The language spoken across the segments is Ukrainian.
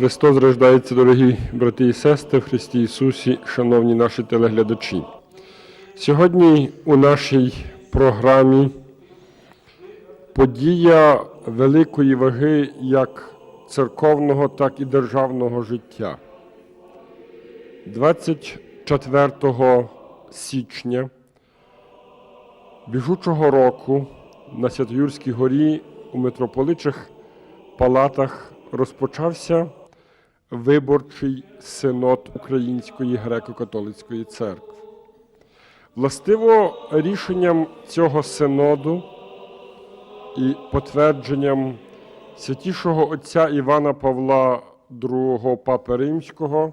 Христос рождається, дорогі брати і сестри в Христі Ісусі, шановні наші телеглядачі. Сьогодні у нашій програмі подія великої ваги як церковного, так і державного життя. 24 січня біжучого року на Святоюрській горі у митрополичих палатах розпочався виборчий синод Української греко-католицької церкви. Властиво рішенням цього синоду і потвердженням святішого отця Івана Павла II Папи Римського,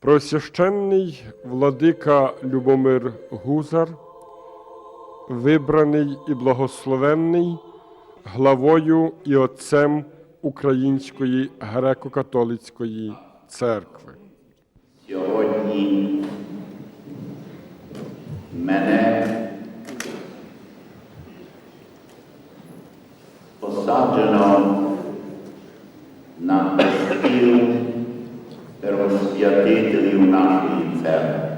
Просвященний владика Любомир Гузар, вибраний і благословенний главою і отцем Української греко-католицької церкви. Сьогодні мене посаджено на стіл первосвятителів нашої церкви.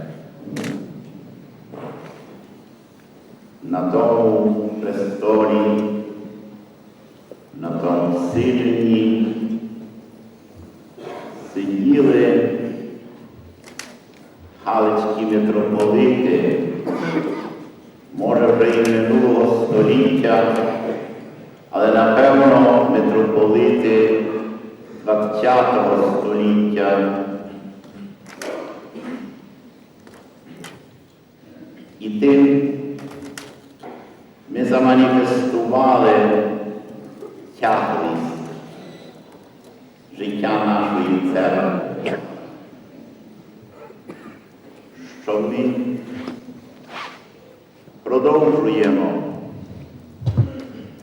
На тому престолі, на тому сидінні сиділи Галицькі митрополити, може вже і минулого століття, але напевно митрополити ХХ століття. І тим ми заманіфестували тяглість життя нашої церкви що ми продовжуємо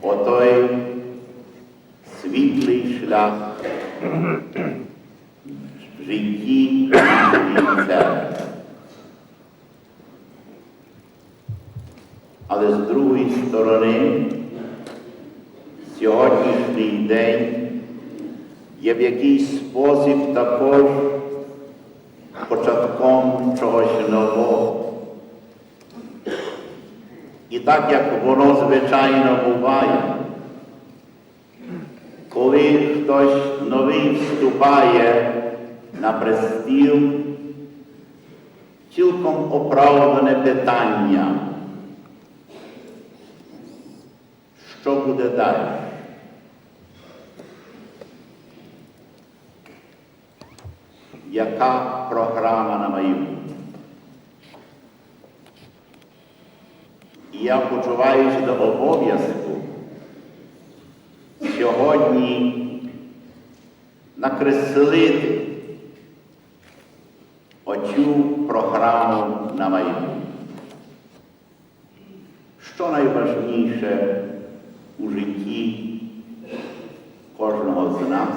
отой світлий шлях в житті церкви. Але з другої сторони, сьогоднішній день є в якийсь спосіб також початком чогось нового. Так як воно звичайно буває, коли хтось новий вступає на престіл, цілком оправдане питання, що буде далі. яка програма на майбутнє. Я почуваюся до обов'язку сьогодні накреслити оцю програму на майбутнє. Що найважніше у житті кожного з нас?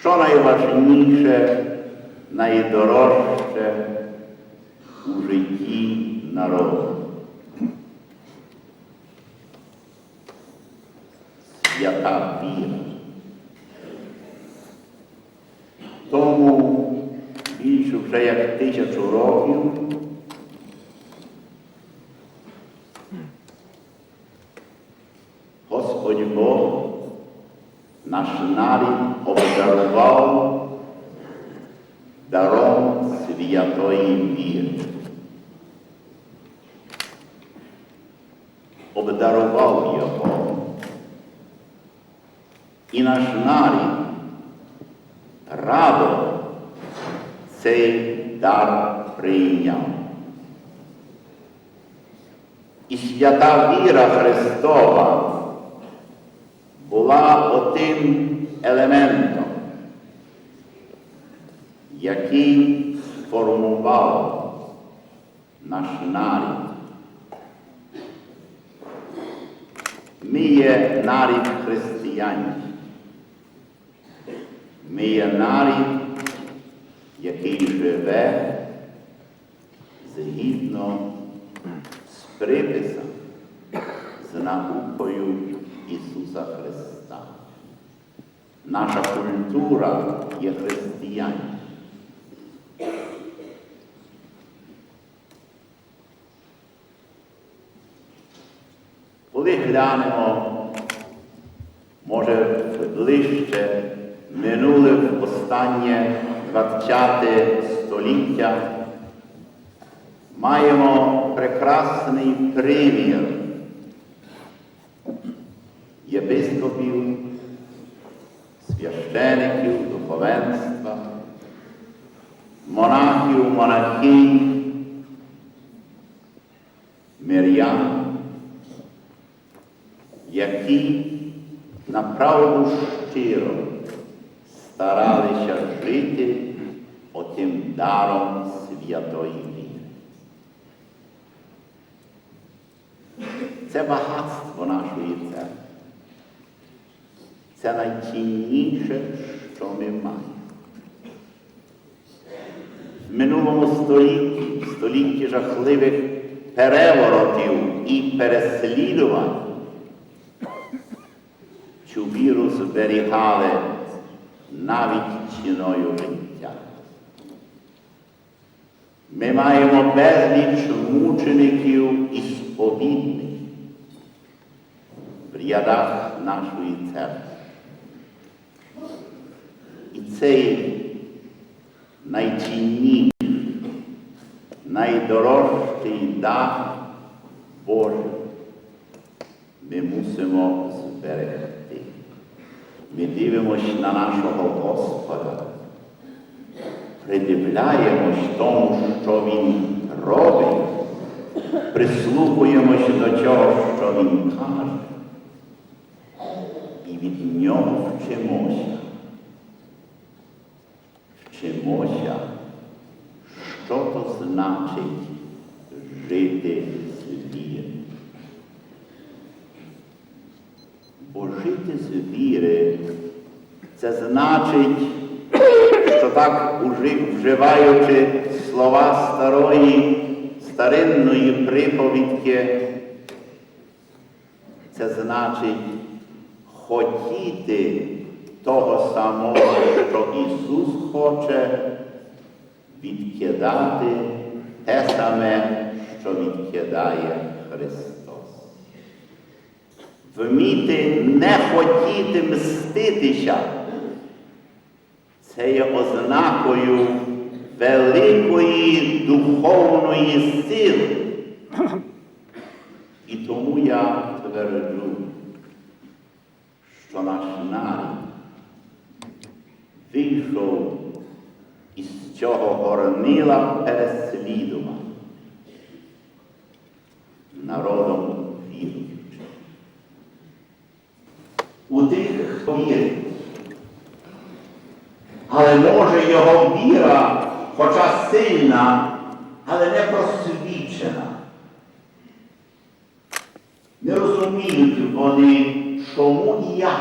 що найважніше, найдорожче у житті народу. Свята віра. Тому більше вже як тисячу років Господь Бог наш нарід обдарував даром святої віри. Обдарував його. І наш нарід радо цей дар прийняв. І свята віра Христова була отим елементом, який сформував наш нарід. Ми є нарід християнів. Ми є нарід, який живе згідно з приписом, з наукою Ісуса Христа. наша культура є християнська. Коли глянемо, може, ближче минуле в останнє 20 століття, маємо прекрасний примір. Єпископів, священиків, духовенства, монахів, монахинь, мирян, які направду щиро старалися жити отим даром святої віри. Це багатство нашої церкви. Це найцінніше, що ми маємо. В минулому столітті, в столітті жахливих переворотів і переслідувань, цю віру зберігали навіть ціною життя. Ми маємо безліч мучеників і сповідників в рядах нашої церкви. І цей найцінніший, найдорожчий дар Божий ми мусимо зберегти. Ми дивимося на нашого Господа, придивляємось тому, що Він робить, прислухаємось до цього, що Він каже, і від нього вчимося. Вчимося, що то значить жити з віри. Бо з віри це значить, що так вживаючи слова старої, старинної приповідки, це значить хотіти того самого, що Ісус хоче, відкидати те саме, що відкидає Христос вміти не хотіти мститися. Це є ознакою великої духовної сили. І тому я тверджу, що наш народ вийшов із цього горнила переслідування народом віруючим у тих, хто вірить. Але може його віра, хоча сильна, але не просвічена. Не розуміють вони, чому і як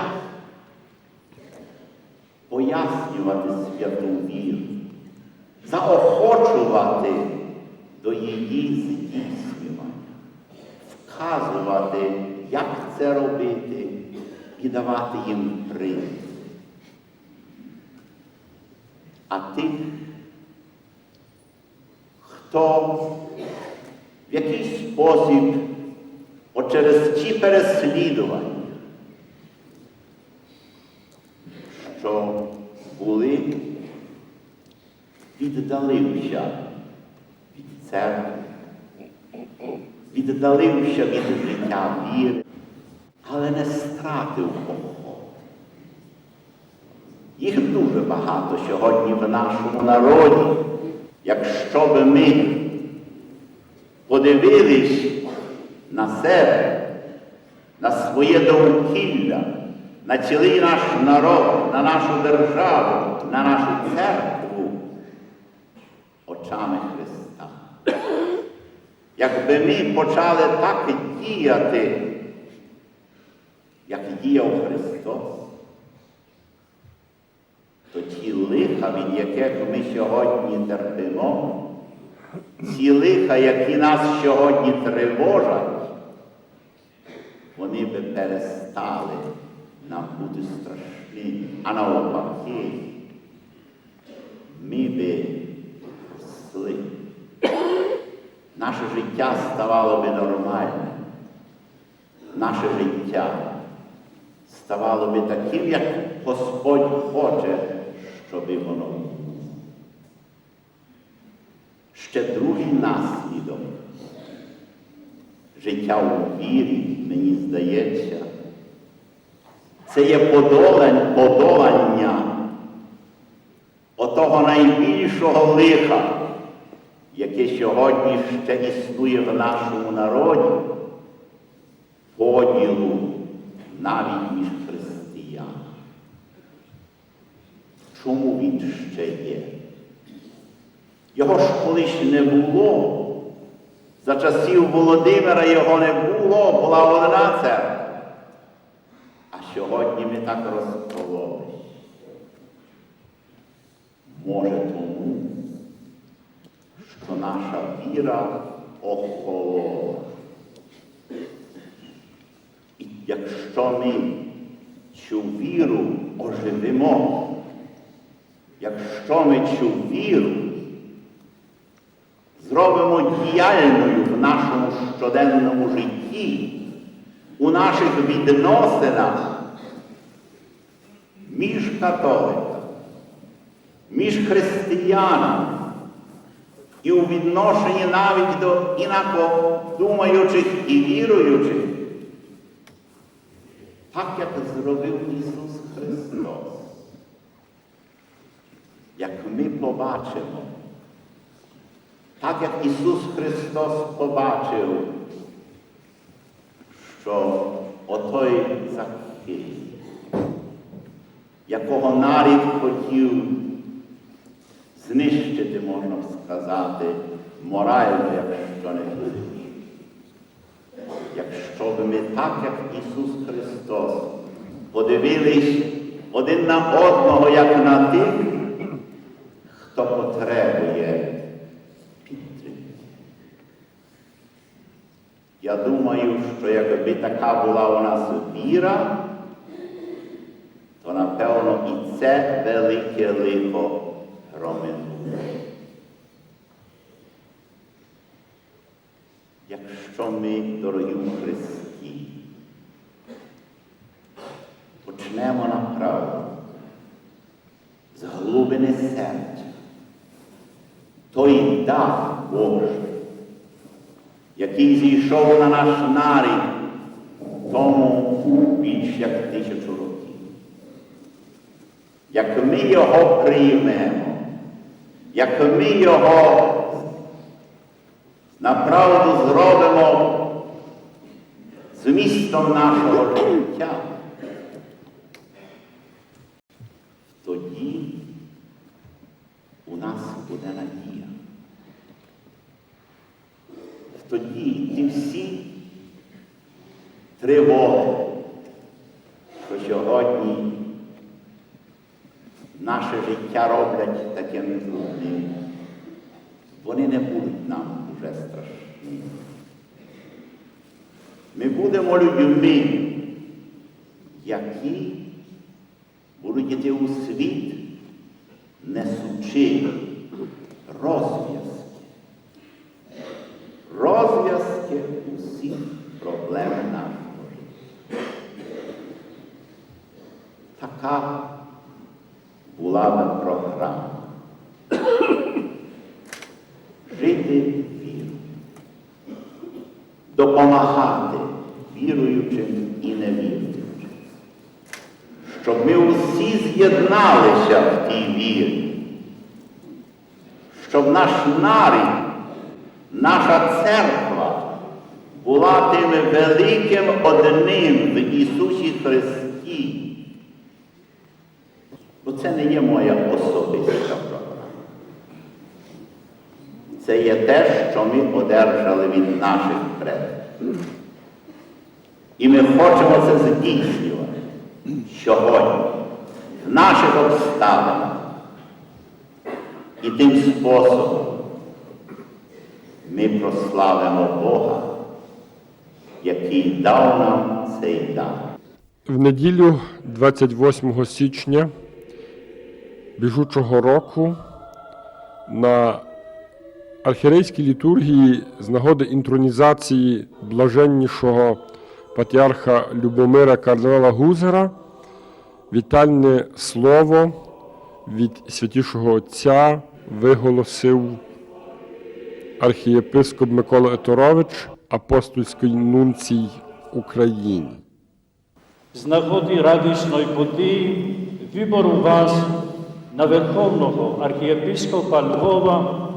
пояснювати святу віру, заохочувати до її здійснювання, вказувати, як це робити і давати їм приклад. А тих, хто в якийсь спосіб, от через ті переслідування, що були, віддалився від церкви, віддалився від життя віри, але не стратив охоту. Їх дуже багато сьогодні в нашому народі. Якщо би ми подивились на себе, на своє довкілля, на цілий наш народ, на нашу державу, на нашу церкву очами Христа. Якби ми почали так діяти, як діяв Христос, то ті лиха, від яких ми сьогодні терпимо, ці лиха, які нас сьогодні тривожать, вони би перестали нам бути страшні. а навпаки, ми би росли. Наше життя ставало би нормальним. Наше життя ставало би таким, як Господь хоче, щоб воно було. Ще другий наслідок життя у вірі, мені здається, це є подолання, подолання отого найбільшого лиха, яке сьогодні ще існує в нашому народі, поділу навіть між християнами. Чому він ще є? Його ж колись не було. За часів Володимира його не було, була одна церква. А сьогодні ми так розкололись. Може тому, що наша віра охолола. І якщо ми цю віру оживимо, якщо ми цю віру зробимо діяльною в нашому щоденному житті, у наших відносинах між католиками, між християнами і у відношенні навіть до інакодумаючих і віруючих, так як зробив Ісус Христос. Як ми побачимо, так як Ісус Христос побачив, що отой Закхей, якого нарід хотів знищити, можна сказати, морально, якщо не буде. Якщо б ми так, як Ісус Христос, подивились один на одного, як на тих, хто потребує підтримки. Я думаю, що якби така була у нас віра, то напевно і це велике лихо громинуло. Якщо ми, дорогі у Христі, почнемо направду з глибини серця, дар Божий, який зійшов на наш нарід тому більш як тисячу років. Як ми його приймемо, як ми його направду зробимо змістом нашого життя, тоді у нас буде надія. Тоді ті всі тривоги, що сьогодні наше життя роблять таким трудним, вони не будуть нам уже страшні. Ми будемо людьми, які будуть йти у світ, несучи розв'язки. Розв'язки усіх проблем нашого життя. Така була би програма. Жити вірою, допомагати віруючим і невіруючим, щоб ми усі з'єдналися в тій вірі, щоб наш нарід, наша церква була тим великим одним в Ісусі Христі. Бо це не є моя особиста програма. Це є те, що ми одержали від наших предків. І ми хочемо це здійснювати сьогодні, в наших обставинах. І тим способом ми прославимо Бога, який дав нам цей дар. В неділю 28 січня біжучого року на архірейській літургії з нагоди інтронізації блаженнішого патріарха Любомира кардинала Гузера вітальне слово від святішого Отця виголосив архієпископ Микола Еторович, апостольський нунцій Україні. з нагоди радісної події вибору вас на Верховного архієпископа Львова.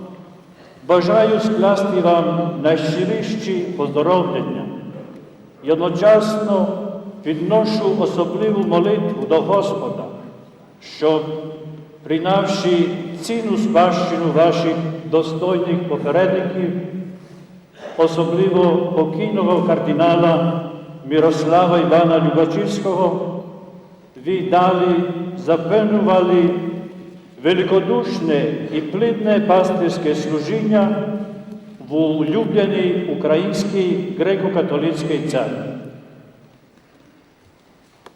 Бажаю скласти вам найщиріші поздоровлення. І одночасно підношу особливу молитву до Господа, щоб, прийнявши цінну спадщину ваших достойних попередників, особливо покійного кардинала Мирослава Івана Любачівського, ви далі запевнювали великодушне і плідне пастирське служіння в улюбленій українській греко-католицькій церкві.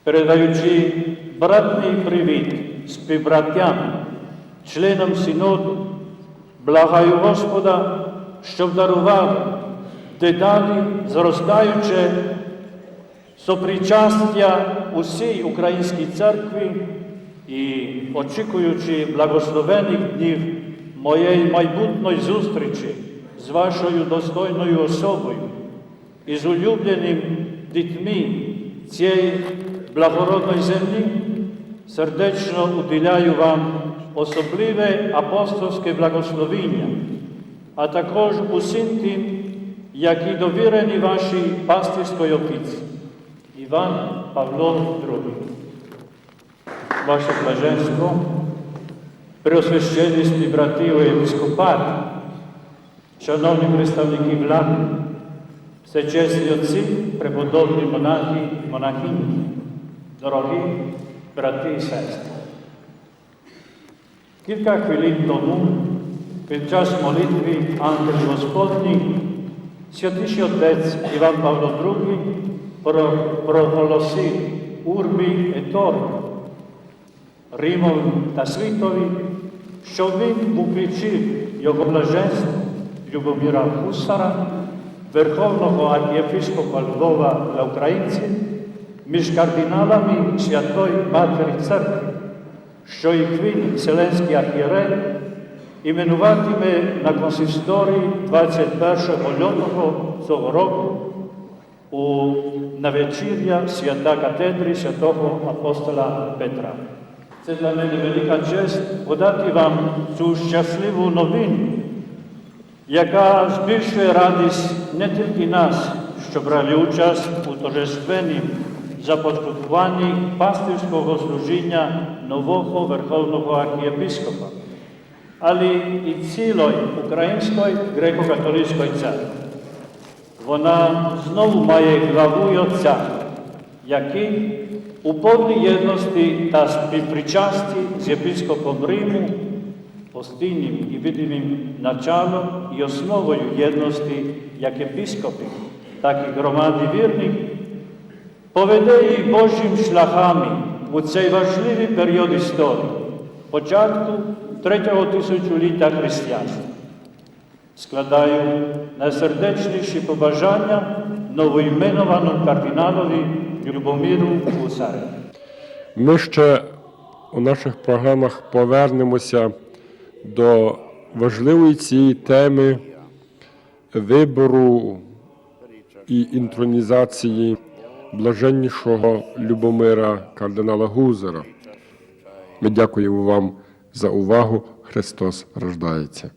Передаючи братний привіт співбратям, членам синоду, благаю Господа, щоб дарував дедалі зростаюче сопричастя усій українській церкві і очікуючи благословених днів моєї майбутньої зустрічі з вашою достойною особою і з улюбленим дітьми цієї благородної землі, сердечно уділяю вам особливе апостольське благословіння, а також усім тим, які довірені вашій пастирської опіці. Іван Павло II. Ваше блаженство, преосвященність братів і єпископат, шановні представники влади, всечесні отці, преподобні монахи і монахині, дорогі брати і сестри. Кілька хвилин тому, під час молитви Ангелів Господніх, святіший отець Іван Павло II про- проголосив урбі orbi, Римові та світові, що він включив його блаженство Любомира Гусара, Верховного архієпископа Львова для українців, між кардиналами Святої Матері Церкви, що їх він, Вселенський архієрей, іменуватиме на консисторії 21 лютого цього року у навечір'я свята катедри святого апостола Петра. Це для мене велика честь подати вам цю щасливу новину, яка збільшує радість не тільки нас, що брали участь у торжественнім започаткуванні пастирського служіння нового Верховного архієпископа, але і цілої Української греко-католицької церкви. Вона знову має главу й отця, який у повній єдності та співпричасті з єпископом Риму, постійним і видимим началом і основою єдності як єпископів, так і громади вірних, поведе їх Божим шляхами у цей важливий період історії, початку третього тисячоліття християнства. Складаю найсердечніші побажання новоіменованому кардиналові Любомиру Гусареві. Ми ще у наших програмах повернемося до важливої цієї теми вибору і інтронізації блаженнішого Любомира кардинала Гузера. Ми дякуємо вам за увагу. Христос рождається.